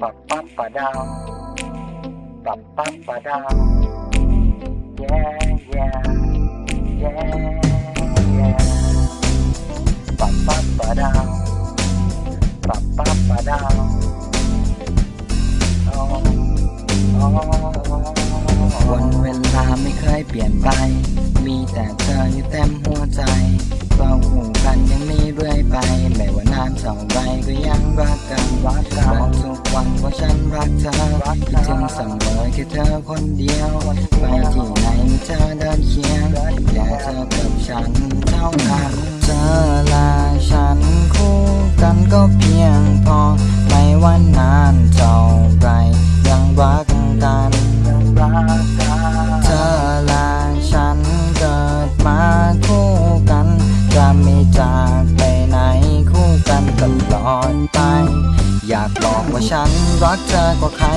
ปับปั๊บปะดาวปับปั๊บปะดาวแย่แย่แย่แย่ปับปั๊บปะดาวปับปั๊บปะดาววันเวลาไม่เคยเปลี่ยนไป มีแต่เธออยู่เต็มหัวใจเราคู่กันยังมีเรื่อยไป ไม่ว่านานเท่าไรก็ยังรักกันรักกันบอกทุกวันว่าฉันรักเธอคิดถึงเสมอแค่เธอคนเดียวไปที่ไหนมีเธอเดินเคียงแค่เธอกับฉันเท่านั้นเธอและฉันคู่กันก็เพียงพอไม่ว่านานเท่า ว่าฉันรักเธอกว่าใคร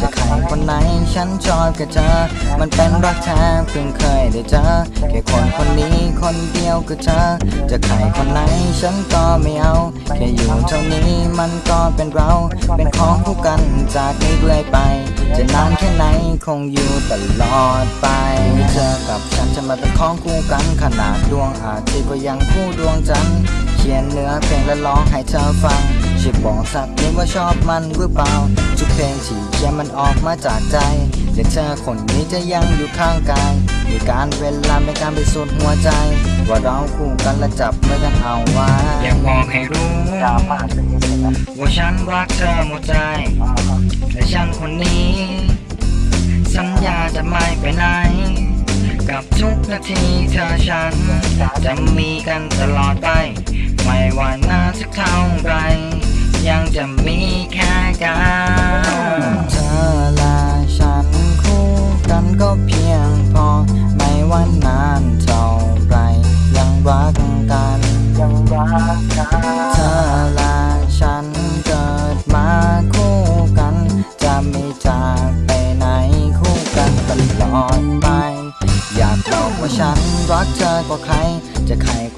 จะใครคนไหนฉันชอบกับเธอ มันเป็นรักแท้เพิ่งเคยได้เจอแค่คนคนนี้คนเดียวคือเธอ จะใครคนไหนฉันก็ไม่เอาแค่อยู่เท่านี้มันก็เป็นเรา เป็นของคู่กันจากนี้เรื่อยไป จะนานแค่ไหนคงอยู่ตลอดไปเธอกับฉันจะมาเป็นของคู่กันขนาดดวงอาทิตย์ก็ยังคู่ดวงจันทร์เขียนเนื้อเพลงและร้องให้เธอฟัง ช่วยบอกสักนิดว่าชอบมันหรือเปล่าทุกเพลงที่เขียนมันออกมาจากใจแต่เธอคนนี้จะยังอยู่ข้างกายมีการเวลาเป็นการไปสุดหัวใจ ว่าเราคู่กันและจับมือกันเอาไว้อยากบอกให้รู้ว่าฉันรักเธอหมดใจและฉันคนนี้ สัญญาจะไม่ไปไหนกับทุกนาทีเธอฉัน จะมีกันตลอดไป ไม่ว่านาสักเท่า ยังจะมีแค่กัน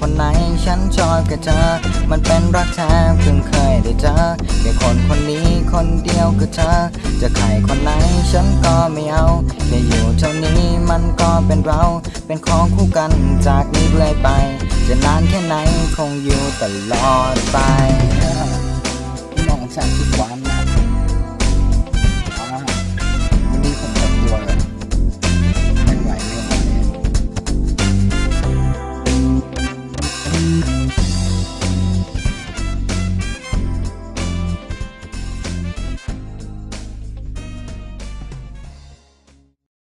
คนไหนฉันจอบกับเธอ มันเป็นรักแท้เพิ่งเคยได้เจอแค่คนคนนี้คนเดียวกับเธอ จะใครคนไหนฉันก็ไม่เอาแค่อยู่เท่านี้มันก็เป็นเรา เป็นของคู่กันจากนี้เลยไป จะนานแค่ไหนคงอยู่ตลอดไปมองฉันทุกวัน